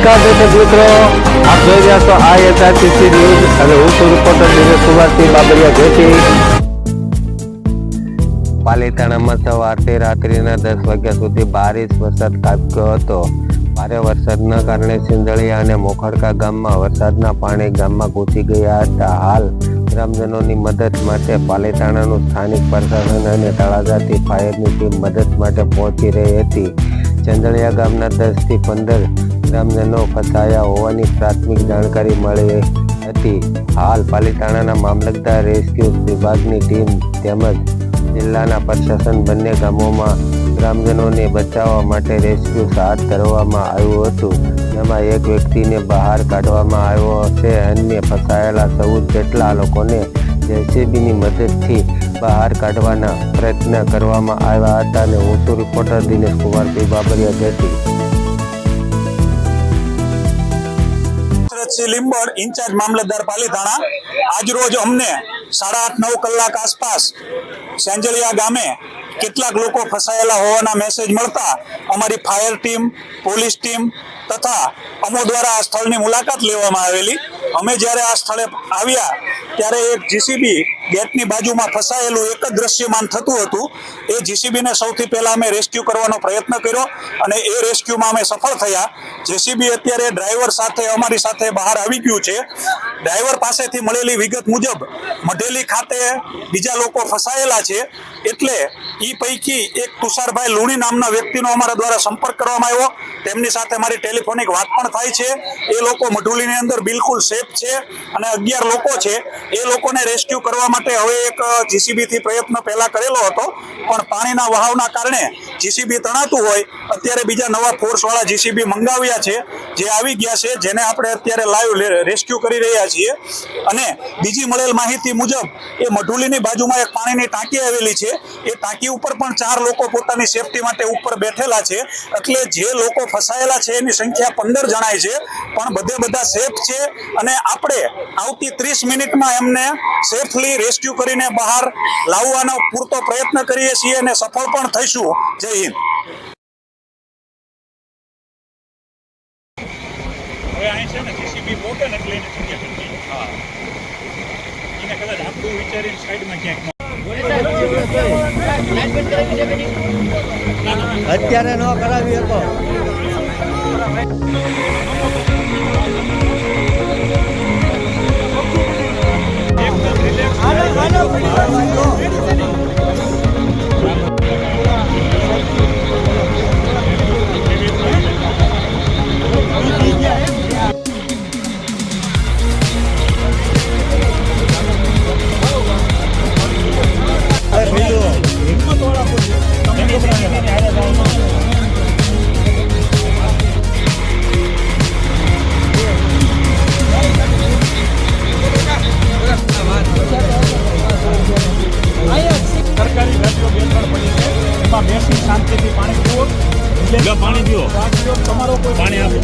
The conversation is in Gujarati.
નમસ્કાર દર્શક મિત્રો. આપ જોઈ રહ્યા છો આ એસઆરટીસી ન્યૂઝ. અને હું છું રિપોર્ટર દિનેશ કુમારસિંહ બાબરિયા. જોશી પાલીતાણામાં સવારથી રાત્રિના દસ વાગ્યા સુધી બારીશ વરસાદ ખાબક્યો હતો. ભારે વરસાદના કારણે સિંદળિયા અને મોખડકા ગામમાં વરસાદના પાણી ગામમાં ઘૂસી ગયા હતા. હાલ ગ્રામજનોની મદદ માટે પાલીતાણાનું સ્થાનિક પ્રશાસન અને તળાજાથી ફાયરની ટીમ મદદ માટે પહોંચી રહી હતી. ચંદળિયા ગામના દસથી પંદર ગ્રામજનો ફસાયા હોવાની પ્રાથમિક જાણકારી મળી હતી. હાલ પાલીતાણાના મામલતદાર રેસ્ક્યુ વિભાગની ટીમ તેમજ જિલ્લાના પ્રશાસન બંને ગામોમાં ગ્રામજનોને બચાવવા માટે રેસ્ક્યુ હાથ ધરવામાં આવ્યું હતું. જેમાં એક વ્યક્તિને બહાર કાઢવામાં આવ્યો છે. અન્ય ફસાયેલા ચૌદ જેટલા લોકોને જેસીબીની મદદથી બહાર કાઢવાના પ્રયત્ન કરવામાં આવ્યા હતા અને હું છું રિપોર્ટર દિનેશ કુમાર બાબરિયા જેથી. લીંબડ ઇન્ચાર્જ મામલતદાર પાલીતાણા આજરોજ અમને સાડા આઠ, નવ કલાક આસપાસ સેંજલિયા ગામે કેટલાક લોકો ફસાયેલા હોવાના મેસેજ મળતા અમારી ફાયર ટીમ પોલીસ ટીમ તથા અમો દ્વારા આ સ્થળની મુલાકાત લેવામાં આવેલી. અમે જ્યારે આ સ્થળે આવ્યા ત્યારે એક જીસીબી ગેટની બાજુમાં ફસાયેલું એક જ દ્રશ્યમાન થતું હતું. એ જીસીબીને સૌથી પહેલાં અમે રેસ્ક્યુ કરવાનો પ્રયત્ન કર્યો અને એ રેસ્ક્યુમાં અમે સફળ થયા. જેસીબી અત્યારે ડ્રાઈવર સાથે, અમારી સાથે બહાર આવી ગયું છે. ડ્રાઈવર પાસેથી મળેલી વિગત મુજબ, મઢેલી ખાતે બીજા લોકો ફસાયેલા છે. એટલે એ પૈકી એક તુષારભાઈ લુણી નામના વ્યક્તિનો અમારા દ્વારા સંપર્ક કરવામાં આવ્યો. તેમની સાથે મારી ટેલિફોનિક વાત પણ થાય છે. એ લોકો મઢુલીની અંદર બિલકુલ સેફ છે અને અગિયાર લોકો છે. એ લોકોને રેસ્ક્યુ કરવા હવે એક જીસીબીથી પ્રયત્ન પહેલા કરેલો હતો, પણ પાણીના વહાવના કારણે જીસીબી તણાતું હોય, અત્યારે બીજા નવા ફોર્સવાળા જીસીબી મંગાવ્યા છે, જે આવી ગયા છે, જેને આપણે અત્યારે લાઈવ રેસ્ક્યુ કરી રહ્યા છીએ. અને બીજી મળેલ માહિતી મુજબ, એ મઢુલીની બાજુમાં એક પાણીની ટાંકી આવેલી છે, એ ટાંકી ઉપર પણ ચાર લોકો પોતાની સેફટી માટે ઉપર બેઠેલા છે, એટલે જે લોકો ફસાયેલા છે, એની સંખ્યા પંદર જણાય છે, પણ બધે બધા સેફ છે, અને આપણે આવતી ત્રીસ મિનિટમાં એમને સેફલી રેસ્ક્યુ કરીને બહાર લાવવાનો પૂરતો પ્રયત્ન કરીએ છીએ અને સફળ પણ થઈશું. જય હિન્દ. અત્યારે ન કરાવી ને પાણી પીવો પાણી પીવો તમારો કોઈ પાણી આપો.